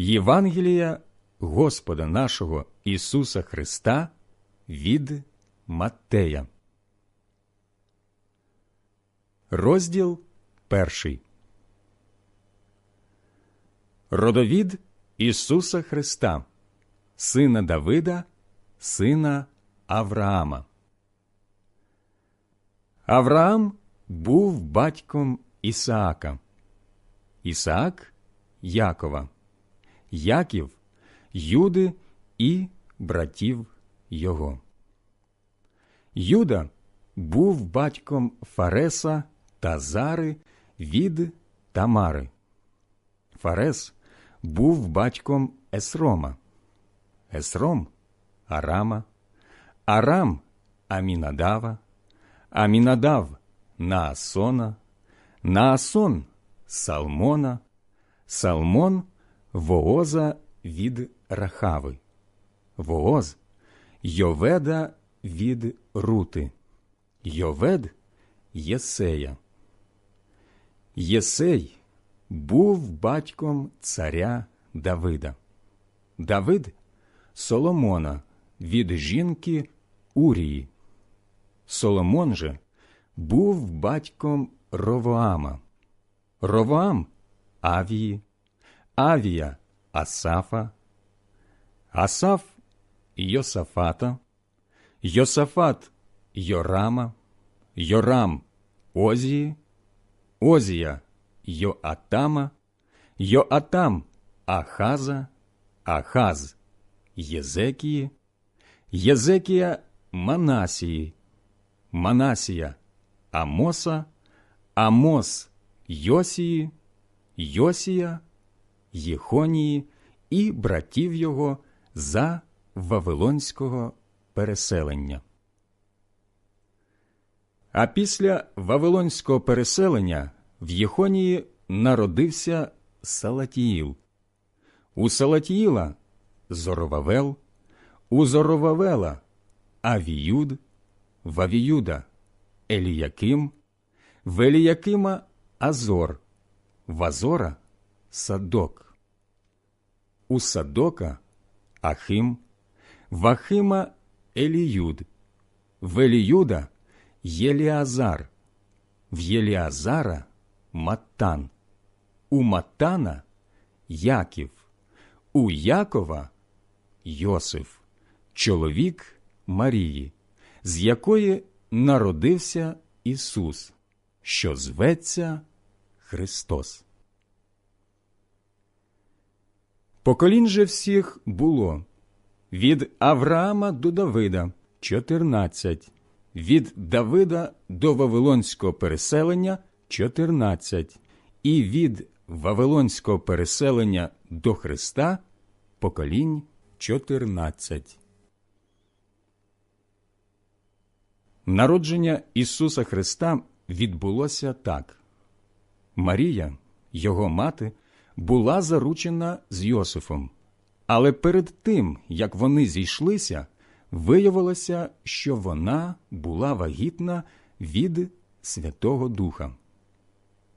Євангелія Господа нашого Ісуса Христа від Маттея. Розділ перший. Родовід Ісуса Христа, сина Давида, сина Авраама. Авраам був батьком Ісаака, Ісаак Якова, Яків Юди і братів його. Юда був батьком Фареса та Зари від Тамари. Фарес був батьком Есрома, Есром Арама, Арам Амінадава, Амінадав Наасона, Наасон Салмона, Салмон Вооза від Рахави, Вооз Йоведа від Рути, Йовед Єсея. Єсей був батьком царя Давида. Давид Соломона від жінки Урії. Соломон же був батьком Ровоама. Ровоам Авії, Авія Асафа, Асаф Йосафата, Йосафат Йорама, Йорам Озії, Озія Йоатама, Йоатам Ахаза, Ахаз Єзекії, Єзекія Манасії, Манасія Амоса, Амос Йосії, Йосія, Єхонії і братів його за Вавилонського переселення. А після Вавилонського переселення в Єхонії народився Салатіїл. У Салатіїла Зоровавел, у Зоровавела Авіюд, в Авіюда Еліяким, в Еліякима Азор, в Азора Садок, у Садока Ахим, в Ахима Еліюд, в Еліюда Єліазар, в Єліазара Маттан, у Маттана Яків, у Якова Йосиф, чоловік Марії, з якої народився Ісус, що зветься Христос. Поколінь же всіх було від Авраама до Давида чотирнадцять, від Давида до Вавилонського переселення чотирнадцять, і від Вавилонського переселення до Христа поколінь чотирнадцять. Народження Ісуса Христа відбулося так. Марія, його мати, була заручена з Йосифом. Але перед тим, як вони зійшлися, виявилося, що вона була вагітна від Святого Духа.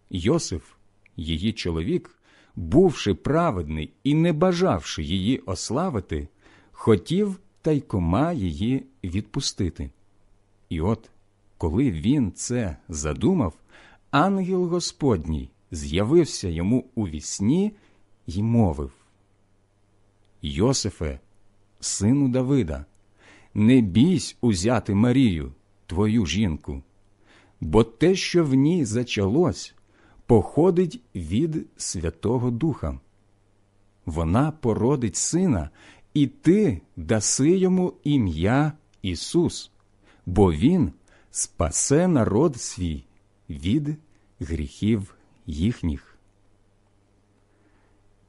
Йосиф, її чоловік, бувши праведний і не бажавши її ославити, хотів тайкома її відпустити. І от, коли він це задумав, ангел Господній з'явився йому у вісні й мовив Йосифе, сину Давида, не бійсь узяти Марію, твою жінку, бо те, що в ній зачалось, походить від Святого Духа. Вона породить сина, і ти даси йому ім'я Ісус, бо Він спасе народ свій від гріхів їхніх.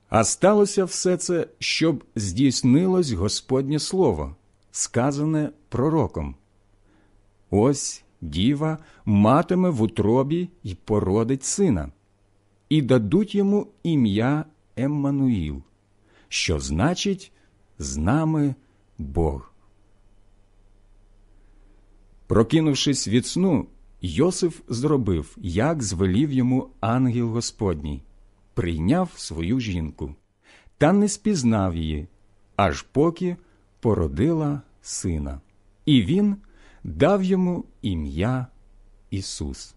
А сталося все це, щоб здійснилось Господнє Слово, сказане пророком. Ось діва матиме в утробі й породить сина, і дадуть йому ім'я Еммануїл, що значить з нами Бог. Прокинувшись від сну, Йосиф зробив, як звелів йому ангел Господній, прийняв свою жінку та не спізнав її, аж поки породила сина. І він дав йому ім'я Ісус.